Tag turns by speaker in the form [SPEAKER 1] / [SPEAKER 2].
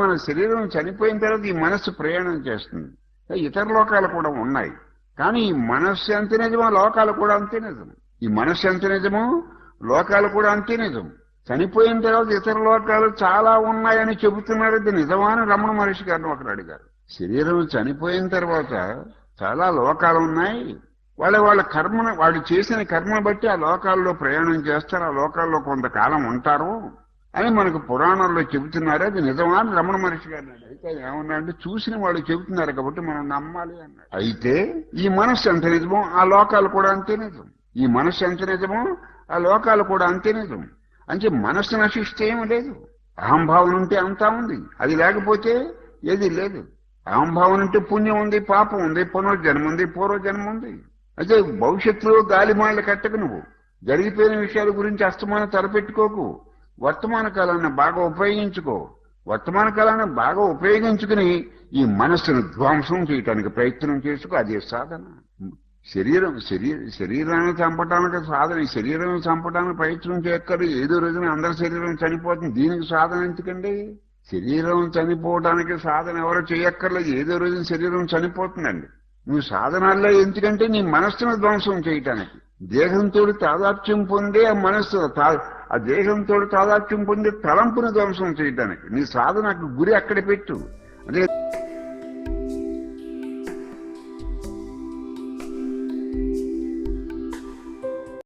[SPEAKER 1] మన శరీరం చనిపోయిన తర్వాత ఈ మనస్సు ప్రయాణం చేస్తుంది. ఇతర లోకాలు కూడా ఉన్నాయి. కానీ ఈ మనస్సు ఎంత నిజమో లోకాలు కూడా అంతే నిజం. ఈ మనస్సు ఎంత నిజమో లోకాలు కూడా అంతే నిజం. చనిపోయిన తర్వాత ఇతర లోకాలు చాలా ఉన్నాయని చెబుతున్నారు. ఇది నిజమాని రమణ మహర్షి గారిని ఒకరు అడిగారు. శరీరం చనిపోయిన తర్వాత చాలా లోకాలు ఉన్నాయి. వాళ్ళ వాళ్ళ కర్మను వాళ్ళు చేసిన కర్మను బట్టి ఆ లోకాల్లో ప్రయాణం చేస్తారు. ఆ లోకాల్లో కొంతకాలం ఉంటారు. అని మనకు పురాణాల్లో చెబుతున్నారు. అది నిజమా? అని రమణ మహర్షి గారిని అడిగారు. అయితే ఏమన్నా అంటే చూసిన వాళ్ళు చెబుతున్నారు కాబట్టి మనం నమ్మాలి అన్నాడు. అయితే? ఈ మనస్సు ఎంత నిజమో ఆ లోకాలు కూడా అంతే నిజం. ఈ మనస్సు ఎంత నిజమో ఆ లోకాలు కూడా అంతే నిజం. అంటే మనస్సు నశిస్తే ఏమి లేదు. అహంభావన ఉంటే అంతా ఉంది. అది లేకపోతే ఏది లేదు. అహంభావన ఉంటే పుణ్యం ఉంది పాపం ఉంది పునర్జన్మ ఉంది పూర్వజన్మ ఉంది. అయితే భవిష్యత్తులో గాలిమాళ్ళు కట్టకు నువ్వు. జరిగిపోయిన విషయాల గురించి అస్తమానం తలపెట్టుకోకు. వర్తమాన కాలాన్ని బాగా ఉపయోగించుకో. వర్తమాన కాలాన్ని బాగా ఉపయోగించుకుని ఈ మనస్సును ధ్వంసం చేయటానికి ప్రయత్నం చేసుకో. అదే సాధన. శరీరం శరీర శరీరాన్ని చంపడానికి సాధన. ఈ శరీరం చంపడానికి ప్రయత్నం చేయక్కరు ఏదో రోజున అందరి శరీరం చనిపోతుంది. దీనికి సాధన ఎందుకండి? శరీరం చనిపోవడానికి సాధన ఎవరు చేయక్కర్లేదు. ఏదో రోజున శరీరం చనిపోతుందండి. నువ్వు సాధనాల్లో ఎందుకంటే నీ మనస్సును ధ్వంసం చేయటానికి. దేహంతో తాదాప్యం పొందే ఆ మనస్సు తా- ఆ దేహంతో తాదాత్యం పొందే తలంపును ధ్వంసం చేయటానికి. నీ సాధనకు గురి అక్కడ పెట్టు. అంటే